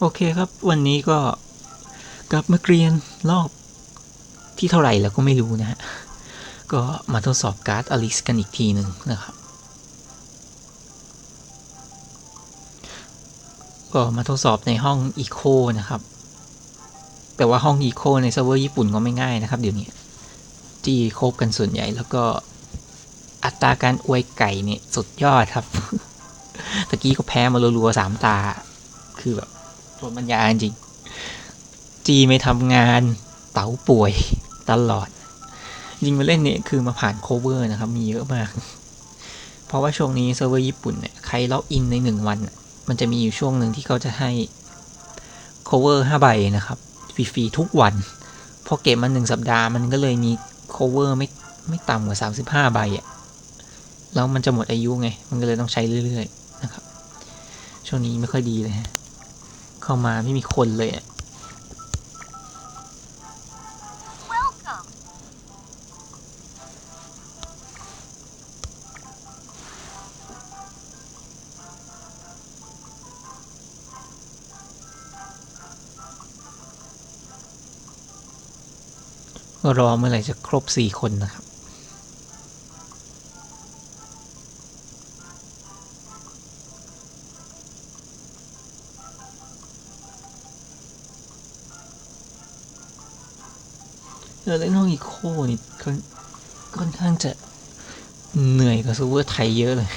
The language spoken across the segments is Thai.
โอเคครับ วันนี้ก็กลับมาเรียนรอบที่เท่าไหร่แล้วก็ไม่รู้นะฮะ ก็มาทดสอบการ์ดอลิสกันอีกทีหนึ่งนะครับ ก็มาทดสอบในห้องอีโคนะครับ แต่ว่าห้องอีโคในเซิร์ฟเวอร์ญี่ปุ่นก็ไม่ง่ายนะครับ เดี๋ยวนี้ที่คบกันส่วนใหญ่แล้วก็อัตราการอวยไก่เนี่ยสุดยอดครับตะกี้ก็แพ้มารัวๆสามตาคือแบบ รถบรรยาจริง จีไม่ทำงานเต๋าป่วยตลอด ยิงมาเล่นเนี่ยคือมาผ่านโคเวอร์นะครับ มีเยอะมาก เพราะว่าช่วงนี้เซิร์ฟเวอร์ญี่ปุ่นเนี่ยใครล็อกอินในหนึ่งวัน มันจะมีอยู่ช่วงหนึ่งที่เขาจะให้โคเวอร์ห้าใบนะครับฟรีๆทุกวัน พอเก็บมาหนึ่งสัปดาห์มันก็เลยมีโคเวอร์ไม่ไม่ต่ำกว่า 35 ใบอะแล้วมันจะหมดอายุไง มันก็เลยต้องใช้เรื่อย ๆ นะครับ ช่วงนี้ไม่ค่อยดีเลยฮะ เข้ามาไม่มีคนเลยอะ Welcome. ก็รอเมื่อไหร่จะครบ 4 คนนะครับ คนี่ค่อนค่อนข้างจะเหนื่อยกับซูเวอร์ไทยเยอะเลย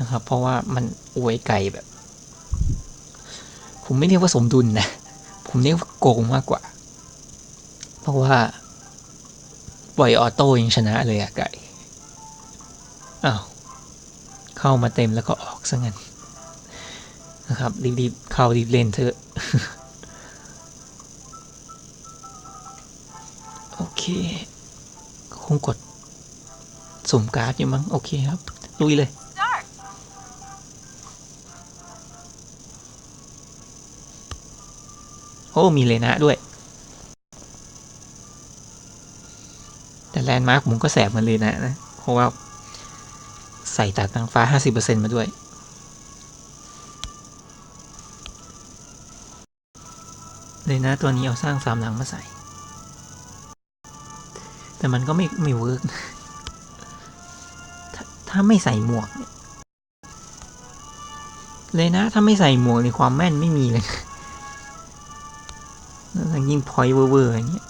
นะครับ เพราะว่ามันอวยไก่แบบ ผมไม่เรียกว่าสมดุลนะ ผมเรียกว่าโกงมากกว่า เพราะว่าปล่อยออโต้ยังชนะเลยอะไก่อ้าวเข้ามาเต็มแล้วก็ออกซะงั้นนะครับรีบๆเข้ารีบเล่นเถอะโอเค คงกดสุ่มการ์ดอยู่มั้งโอเคครับ ลุยเลย โอ้ มีเลนะด้วย แต่แลนด์มาร์คผมก็แสบมันเลยนะนะ เพราะว่า ใส่ตาตังฟ้า 50%มาด้วยเลยนะตัวนี้เอาสร้างสามหลังมาใส่ แต่มันก็ไม่ไม่เวิร์กถ้าถ้าไม่ใส่หมวกเนี่ยเลยนะ ถ้าไม่ใส่หมวกในความแม่นไม่มีเลยแล้วยิ่งพอยเวอร์ๆอย่างเงี้ย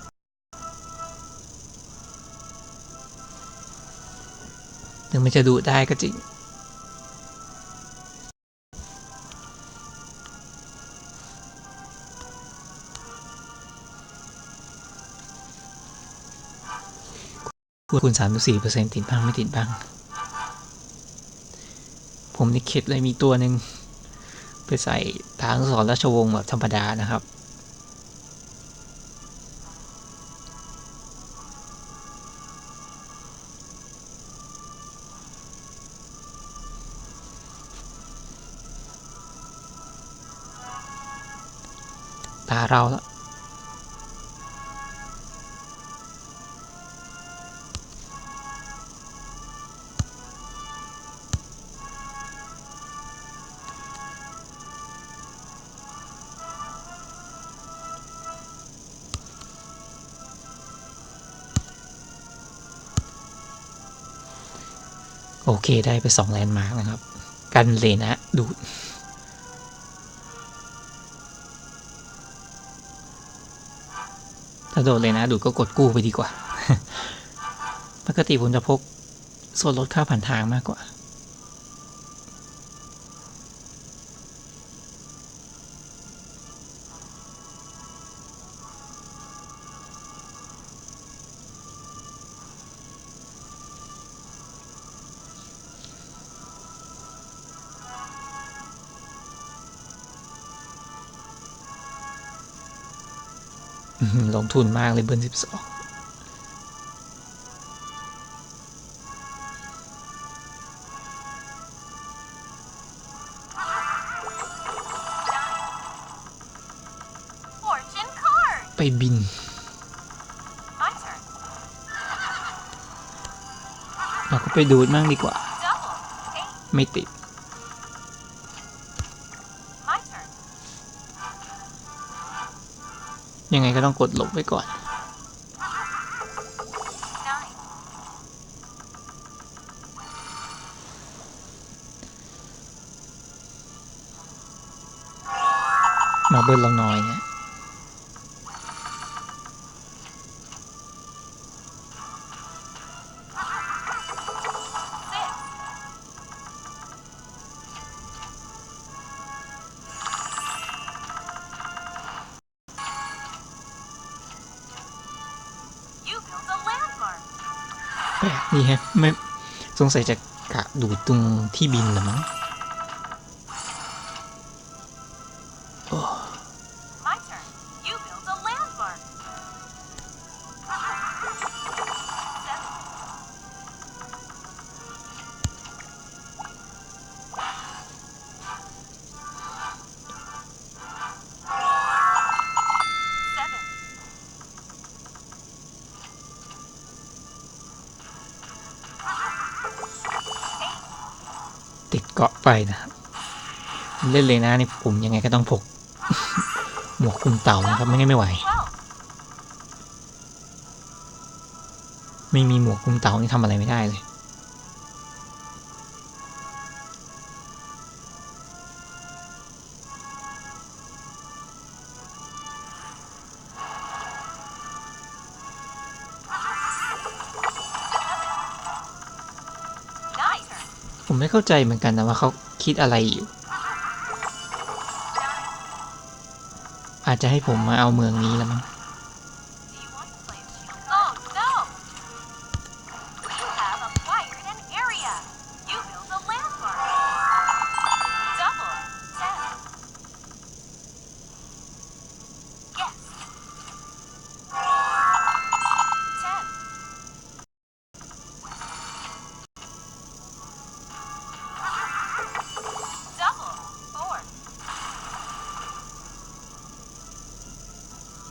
ถึงมันจะดูได้ก็จริง คูณสามสี่เปอร์เซ็นต์ติดบ้างไม่ติดบ้าง ผมนี่คิดเลยมีตัวหนึ่งไปใส่ทางสอนราชวงศ์แบบธรรมดานะครับ ตาเราแล้ว โอเคได้ไปสองแลนด์มาร์กนะครับ กันเลยนะดูดถ้าโดนเลยนะ ดูดก็กดกู้ไปดีกว่า ปกติผมจะพกส่วนลดค่าผ่านทางมากกว่า ลงทุนมากเลยเบิร์นสิบสอง Fortune card. ไปบิน My turn. เราก็ไปดูดมั่งดีกว่า Double. Eight. ไม่ติด ยังไงก็ต้องกดหลบไว้ก่อน มาเบิร์ลองน้อยเนี่ย นี่ฮะไม่สงสัยจะกะดูดตรงที่บินหรือมั้ง เกาะไปนะครับ เล่นเลยนะนี่ผมยังไงก็ต้องพกหมวกคลุมเต่านะครับไม่งั้นไม่ไหว ไม่มีหมวกคลุมเต่านี่ทำอะไรไม่ได้เลย เข้าใจเหมือนกันนะว่าเขาคิดอะไรอยู่ อาจจะให้ผมมาเอาเมืองนี้แล้วมั้ง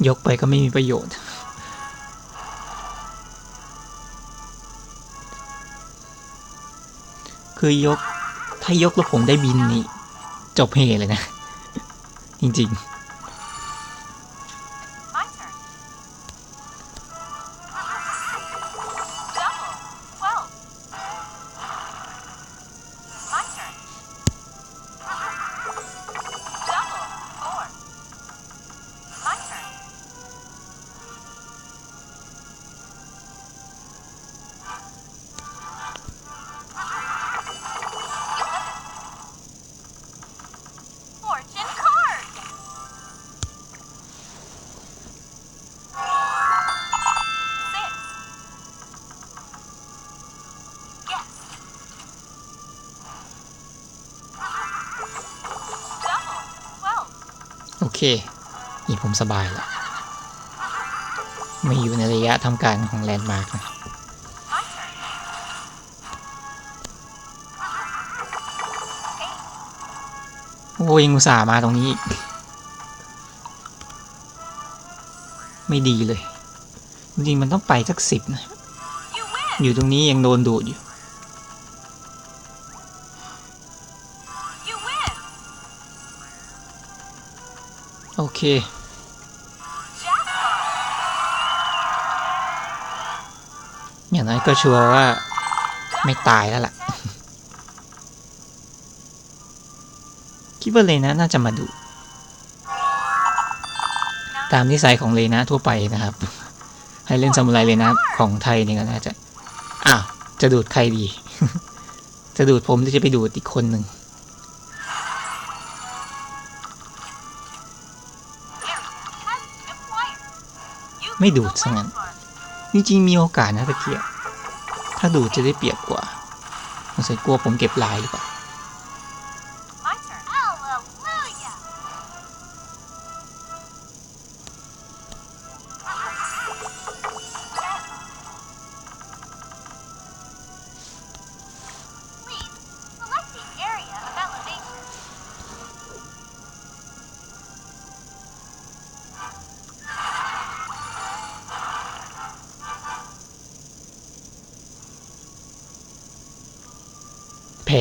ยกไปก็ไม่มีประโยชน์คือยกถ้ายกแล้วผมได้บินนี่ จบเฮเลยนะ จริง ๆ เค นี่ผมสบายและไม่อยู่ในระยะทำการของแลนด์มาร์กนะโอ้ยังอุตส่าห์มาตรงนี้ ไม่ดีเลย จริงๆมันต้องไปสักสิบนะ อยู่ตรงนี้ยังโดนดูดอยู่ เค อย่างน้อยก็ชัวร์ว่าไม่ตายแล้วล่ะ คิดว่าเลนะน่าจะมาดู ตามนิสัยของเลนะทั่วไปนะครับ ให้เล่นซามูไรเลนะของไทยนี่ก็น่าจะ อ้าว จะดูดใครดี จะดูดผมหรือจะไปดูดอีกคนหนึ่ง ไม่ดูดซะงั้น จริงๆ มีโอกาสนะตะเกียบ ถ้าดูดจะได้เปรียบกว่าสงสัยกลัวผมเก็บลายหรือเปล่า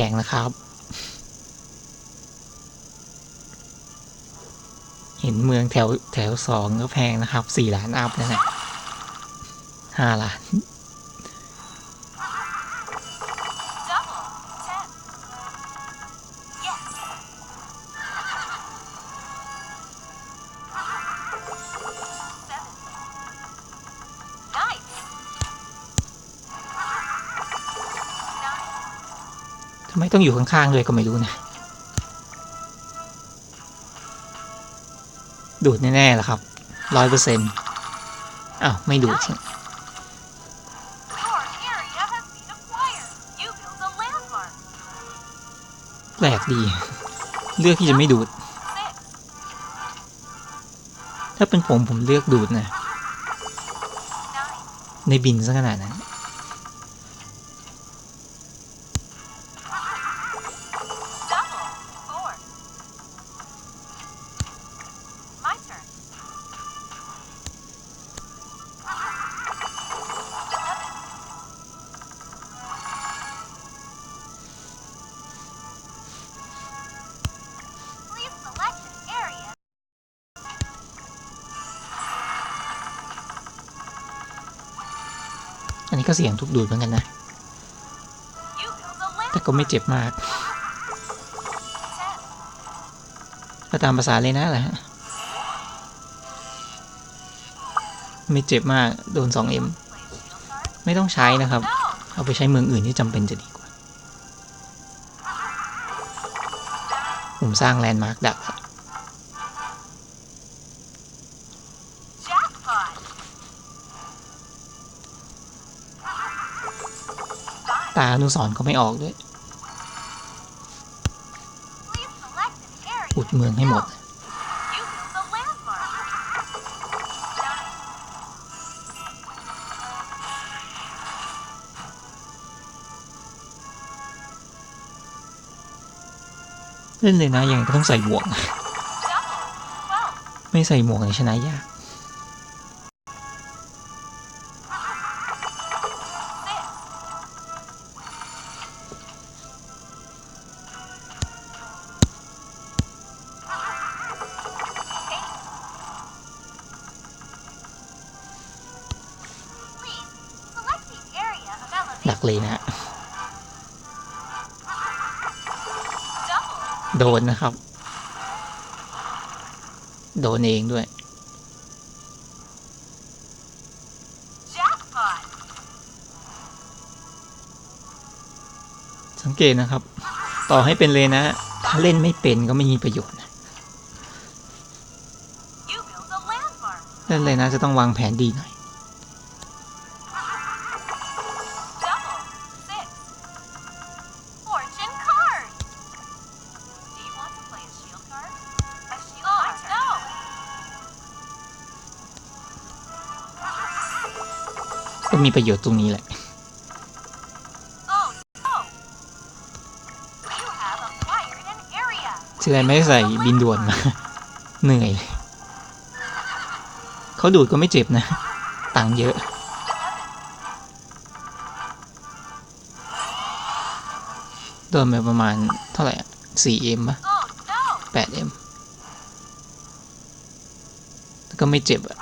งนะครับ เห็นเมืองแถวแถวสองก็แพงนะครับสี่ล้านอัพนะฮะห้าล้าน ทำไมต้องอยู่ข้างๆเลยก็ไม่รู้นะ ดูดแน่ๆแหละครับร้อยเปอร์เซ็นต์อ้าวไม่ดูดแปลกดี เลือกที่จะไม่ดูด ถ้าเป็นผมผมเลือกดูดนะ ในบินซะขนาดนั้น นี้ก็เสียงทุบดูดเหมือนกันนะ แต่ก็ไม่เจ็บมาก ก็ตามภาษาเลยนะแหละไม่เจ็บมาก โดน 2M ไม่ต้องใช้นะครับ เอาไปใช้เมืองอื่นที่จำเป็นจะดีกว่า ผมสร้างแลนด์มาร์กดักาอนุสรก็ไม่ออกด้วย อุดเมืองให้หมด เล่นเลยนะยังไงก็ต้องใส่หมวก ไม่ใส่หมวกในชนะยาก นนะครับ โดนเองด้วย Jackpot. สังเกตนะครับ ต่อให้เป็นเลยนะ ถ้าเล่นไม่เป็นก็ไม่มีประโยชน์นะ You build a landmark. เล่นเลยนะจะต้องวางแผนดีหน่อย มีประโยชน์ตรงนี้แหละ Oh, no. You have acquired an area. เชื่อไม่ได้ใส่บินด่วนมา เหนื่อยเลยเขาดูดก็ไม่เจ็บนะ ตังค์เยอะ โดนไปประมาณเท่าไหร่อะ 4M ปะ Oh, no. 8M แล้วก็ไม่เจ็บอะ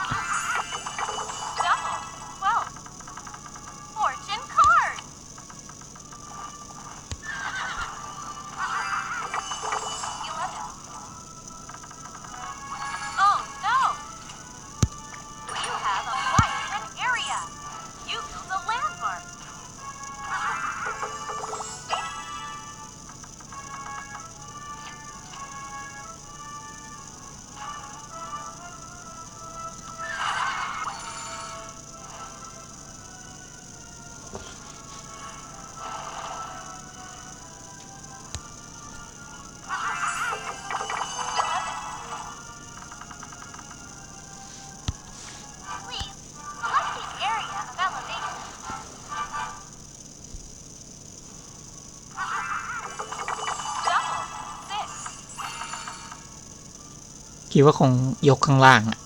คิดว่าคงยกข้างล่างอะ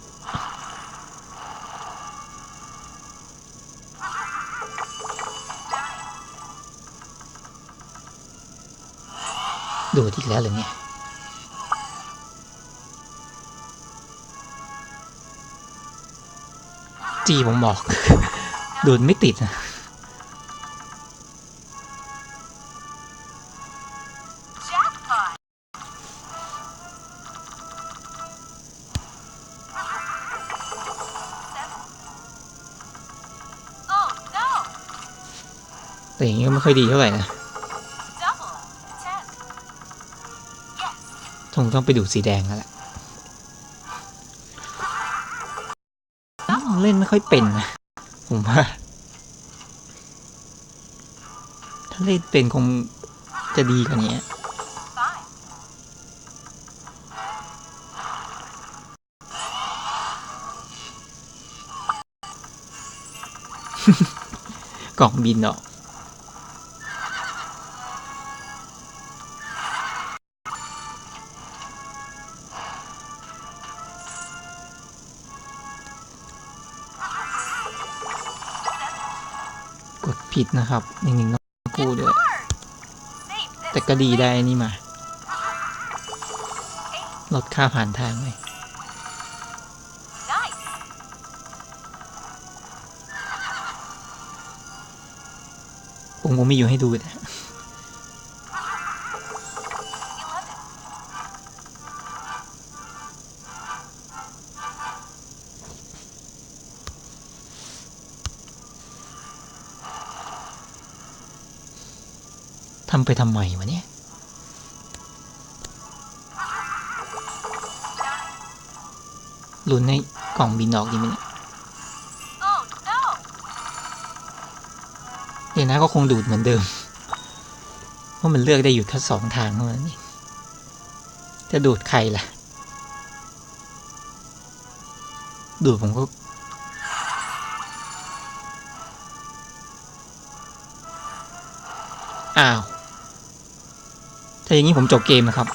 ดูดอีกแล้วเลยเนี่ยจีผมบอก ดูดไม่ติดนะ แต่อย่างนี้ก็ไม่ค่อยดีเท่าไหร่นะคงต้องไปดูสีแดงแล้วแหละเล่นไม่ค่อยเป็นนะผมว่า ถ้าเล่นเป็นคงจะดีกว่านี้กล่องบินออก กดผิดนะครับหนึ่งหนึ่งต้องกู้ด้วย แต่ก็ดีได้อันนี่มา ลดค่าผ่านทางเลย Nice. ผมคงไม่อยู่ให้ดูนะ ทำไปทำไมวะเนี่ยลุ้นให้กล่องบินออกดีไหมเนี่ย Oh no! เดี๋ยวนะก็คงดูดเหมือนเดิม เพราะมันเลือกได้อยู่แค่สองทางเท่านั้นเองจะดูดใครล่ะ ดูดผมก็อ้าว อย่างนี้ผมจบเกมนะครับ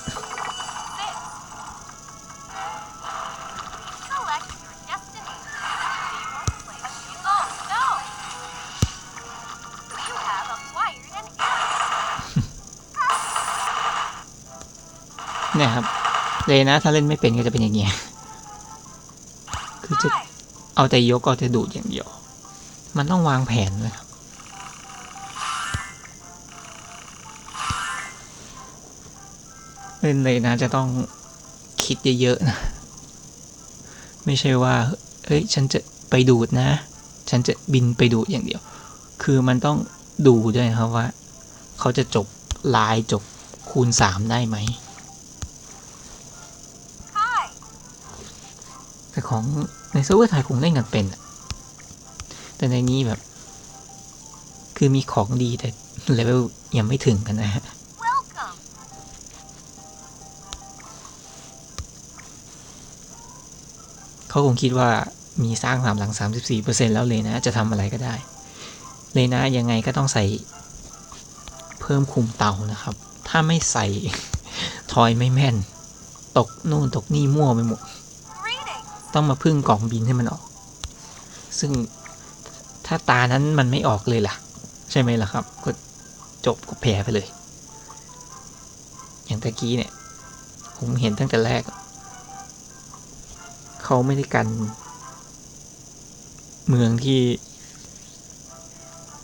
เนี่ยครับ เลยนะ ถ้าเล่นไม่เป็นก็จะเป็นอย่างเงี้ย คือจะเอาแต่ยกเอาแต่ดูดอย่างเดียว มันต้องวางแผนเลยครับ เล่นเลยนะจะต้องคิดเยอะๆนะ ไม่ใช่ว่า เฮ้ย ฉันจะไปดูดนะ ฉันจะบินไปดูดอย่างเดียว คือมันต้องดูด้วยนะครับว่า เขาจะจบลายจบคูณสามได้ไหม Hi. แต่ของในเซิร์ฟเวอร์ไทยคงเล่นกันเป็นอะแต่ในนี้แบบ คือมีของดีแต่เลเวลยังไม่ถึงกันนะฮะ เขาคงคิดว่ามีสร้างสามหลัง 34%แล้วเลยนะ จะทำอะไรก็ได้ เลยนะยังไงก็ต้องใส่ เพิ่มคุมเตานะครับ ถ้าไม่ใส่ทอยไม่แม่น ตกนู่นตกนี่มั่วไปหมด ต้องมาพึ่งกล่องบินให้มันออก ซึ่งถ้าตานั้นมันไม่ออกเลยล่ะ ใช่ไหมล่ะครับ ก็จบก็แพ้ไปเลย อย่างตะกี้เนี่ย ผมเห็นตั้งแต่แรก เขาไม่ได้กัน เมืองที่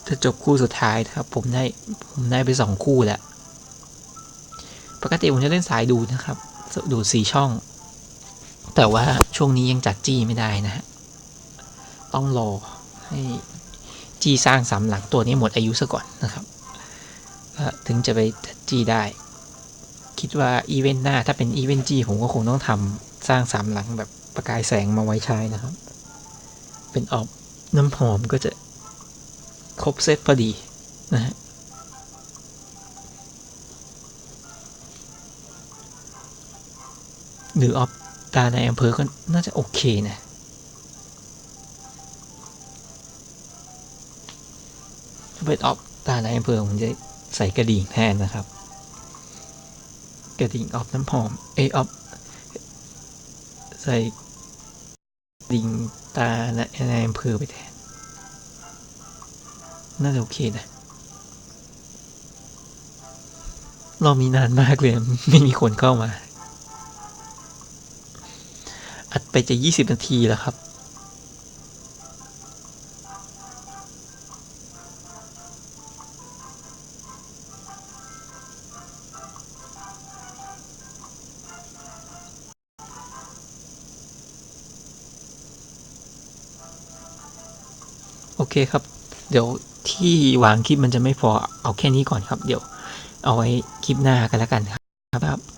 จะจบคู่สุดท้ายนะครับผมได้ผมได้ไปสองคู่แล้ว ปกติผมจะเล่นสายดูนะครับ ดูสี่ช่อง แต่ว่าช่วงนี้ยังจัดจี้ไม่ได้นะฮะต้องรอให้จี้สร้างสามหลังตัวนี้หมดอายุซะก่อนนะครับถึงจะไปจัดจี้ได้ คิดว่าอีเวนต์หน้าถ้าเป็นอีเวนต์จี้ผมก็คงต้องทำสร้างสามหลังแบบ ประกายแสงมาไว้ใช้นะครับ เป็นออกน้ำหอมก็จะครบเซตพอดีนะฮะหรือออฟตาในอำเภอก็น่าจะโอเคนะถ้าเป็นออฟตาในอำเภอผมจะใส่กระดิ่งแทนนะครับ กระดิ่งออฟน้ำหอมเอยออฟใส่ ดิงตาในในอำเภอไปแทน น่าจะโอเคนะ รอบนี้นานมากเลย ไม่มีคนเข้ามา อัดไปจะยี่สิบนาทีแล้วครับ เคครับ เดี๋ยวที่วางคลิปมันจะไม่พอเอาแค่นี้ก่อนครับ เดี๋ยวเอาไว้คลิปหน้ากันแล้วกันครับครับ